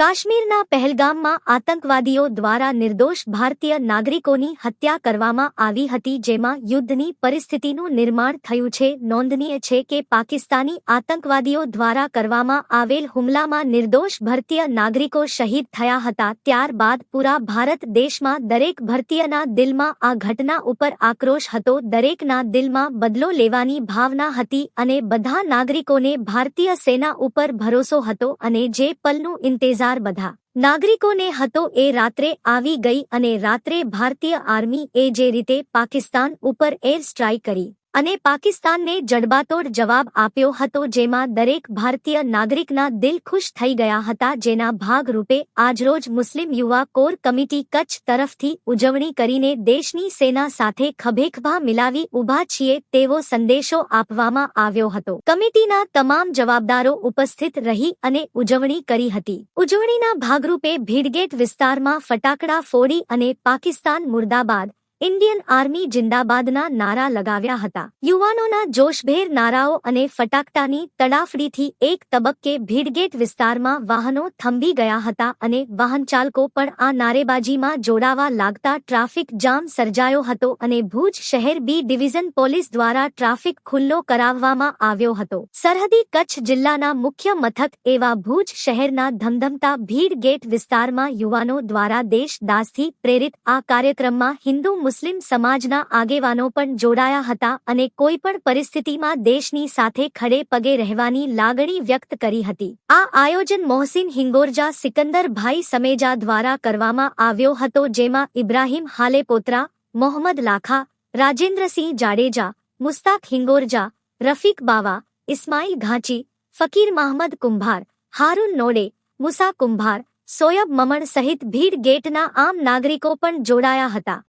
કાશ્મીરના પહેલગામમાં આતંકવાદીઓ દ્વારા નિર્દોષ ભારતીય નાગરિકોની હત્યા કરવામાં આવી હતી, જેમાં યુદ્ધની પરિસ્થિતિનું નિર્માણ થયું છે. નોંધનીય છે કે પાકિસ્તાની આતંકવાદીઓ દ્વારા કરવામાં આવેલ હુમલામાં નિર્દોષ ભારતીય નાગરિકો શહીદ થયા હતા. ત્યારબાદ પૂરા ભારત દેશમાં દરેક ભારતીયના દિલમાં આ ઘટના ઉપર આક્રોશ હતો. દરેકના દિલમાં બદલો લેવાની ભાવના હતી અને બધા નાગરિકોને ભારતીય સેના ઉપર ભરોસો હતો અને જે પલનું ઇંતેજાર બધા નાગરિકોને હતો એ રાત્રે આવી ગઈ અને રાત્રે ભારતીય આર્મી એ જે રીતે પાકિસ્તાન ઉપર એર સ્ટ્રાઇક કરી. અને પાકિસ્તાનને જડબાતોડ જવાબ આપ્યો હતો, જેમાં દરેક ભારતીય નાગરિકના દિલ ખુશ થઈ ગયા હતા, જેના ભાગરૂપે આજરોજ મુસ્લિમ યુવા કોર કમિટી કચ્છ તરફથી ઉજવણી કરીને દેશની સેના સાથે ખભેખભા મિલાવી ઊભા છીએ તેવો સંદેશો આપવામાં આવ્યો હતો. કમિટીના તમામ જવાબદારો ઉપસ્થિત રહી અને ઉજવણી કરી હતી. ઉજવણીના ભાગરૂપે ભીડગેટ વિસ્તારમાં ફટાકડા ફોડી અને પાકિસ્તાન મુર્દાબાદ ઇન્ડિયન આર્મી જિંદાબાદના નારા લગાવ્યા હતા. યુવાનોના જોશભેર નારાઓ અને ફટાકડાની તડાફડીથી એક તબક્કે ભીડગેટ વિસ્તારમાં વાહનો થંભી ગયા હતા અને વાહન ચાલકો પણ આ નારેબાજીમાં જોડાવા લાગતા ટ્રાફિક જામ સર્જાયો હતો અને ભુજ શહેર બી ડિવિઝન પોલીસ દ્વારા ટ્રાફિક ખુલ્લો કરાવવામાં આવ્યો હતો. સરહદી કચ્છ જિલ્લાના મુખ્ય મથક એવા ભુજ શહેરના ધમધમતા ભીડ ગેટ વિસ્તારમાં યુવાનો દ્વારા દેશદાસથી પ્રેરિત આ કાર્યક્રમમાં હિન્દુ મુસ્લિમ સમાજના આગેવાનો પણ જોડાયા હતા અને કોઈ પણ પરિસ્થિતિમાં દેશની સાથે ખડે પગે રહેવાની લાગણી વ્યક્ત કરી હતી. આ આયોજન મોહસિન હિંગોરજા સિકંદરભાઈ સમેજા દ્વારા કરવામાં આવ્યો હતો, જેમાં ઇબ્રાહીમ હાલેપોત્રા મોહમ્મદ લાખા, રાજેન્દ્રસિંહ જાડેજા, મુસ્તાક હિંગોરજા, રફીક બાવા, ઇસ્માઇલ ઘાંચી, ફકીર મહમદ કુંભાર, હારૂન નોડે, મુસા કુંભાર, સોયબ મમણ સહિત ભીડ ગેટના આમ નાગરિકો પણ જોડાયા હતા.